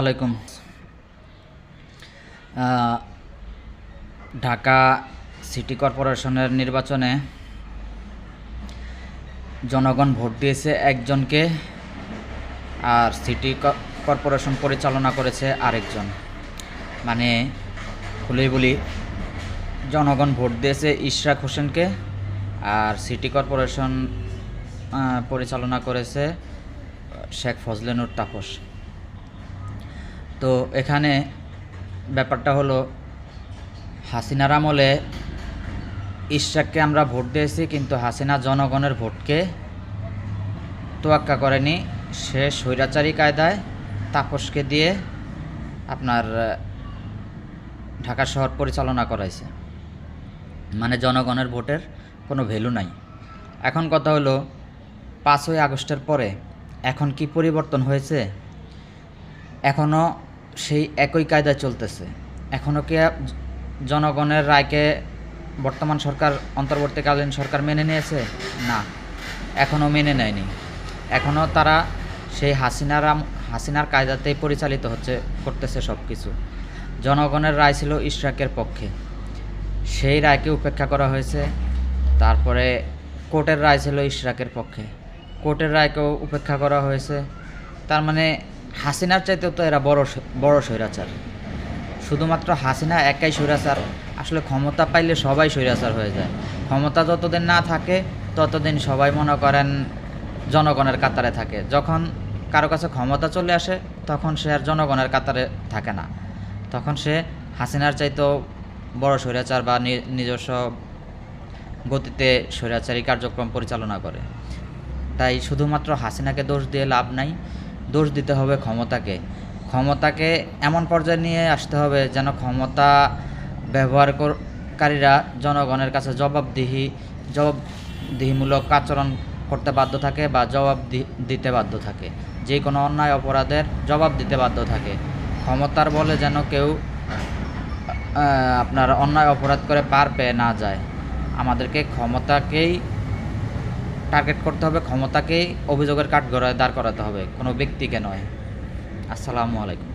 আলাইকুম। ঢাকা সিটি কর্পোরেশনের নির্বাচনে জনগণ ভোট দিয়েছে একজনকে আর সিটি কর্পোরেশন পরিচালনা করেছে আরেকজন। মানে খুলেই বলি, জনগণ ভোট দিয়েছে ইশরাক হোসেনকে আর সিটি কর্পোরেশন পরিচালনা করেছে শেখ ফজলেনুর তাপস। তো এখানে ব্যাপারটা হলো, হাসিনার আমলে ইশরাককে আমরা ভোট দিয়েছি, কিন্তু হাসিনা জনগণের ভোটকে তোয়াক্কা করেনি। সে স্বৈরাচারী কায়দায় তাপসকে দিয়ে আপনার ঢাকা শহর পরিচালনা করাইছে। মানে জনগণের ভোটের কোনো ভ্যালু নাই। এখন কথা হলো, পাঁচই আগস্টের পরে এখন কি পরিবর্তন হয়েছে? এখনও সেই একই কায়দায় চলতেছে। এখনও কি জনগণের রায়কে বর্তমান সরকার অন্তর্বর্তীকালীন সরকার মেনে নিয়েছে? না এখনও মেনে নেয়নি। এখনও তারা সেই হাসিনার হাসিনার কায়দাতেই পরিচালিত হচ্ছে, করতেছে সব কিছু জনগণের রায় ছিল ইশরাকের পক্ষে। সেই রায়কে উপেক্ষা করা হয়েছে। তারপরে কোর্টের রায় ছিল ইশরাকের পক্ষে। কোর্টের রায়কেও উপেক্ষা করা হয়েছে। তার মানে হাসিনার চাইতে তো এরা বড় বড় স্বৈরাচার। শুধুমাত্র হাসিনা একাই স্বৈরাচার, আসলে ক্ষমতা পাইলে সবাই স্বৈরাচার হয়ে যায়। ক্ষমতা যতদিন না থাকে, ততদিন সবাই মনে করেন জনগণের কাতারে থাকে। যখন কারও কাছে ক্ষমতা চলে আসে, তখন সে আর জনগণের কাতারে থাকে না। তখন সে হাসিনার চাইতেও বড় স্বৈরাচার বা নিজস্ব গতিতে স্বৈরাচারী কার্যক্রম পরিচালনা করে। তাই শুধুমাত্র হাসিনাকে দোষ দিয়ে লাভ নাই। দোষ দিতে হবে ক্ষমতাকে। ক্ষমতাকে এমন পর্যায়ে নিয়ে আসতে হবে যেন ক্ষমতা ব্যবহারকারীরা জনগণের কাছে জবাবদিহি, জবাবদিহিমূলক আচরণ করতে বাধ্য থাকে বা জবাব দিতে বাধ্য থাকে। যে কোনো অন্যায় অপরাধের জবাব দিতে বাধ্য থাকে। ক্ষমতার বলে যেন কেউ আপনার অন্যায় অপরাধ করে পার পেয়ে না যায়। আমাদেরকে ক্ষমতাকেই টার্গেট করতে হবে ক্ষমতাকেই অভিযোগের কাঠগড়ায় দাঁড় করাতে হবে। কোনো ব্যক্তিকে নয়। আসসালামু আলাইকুম।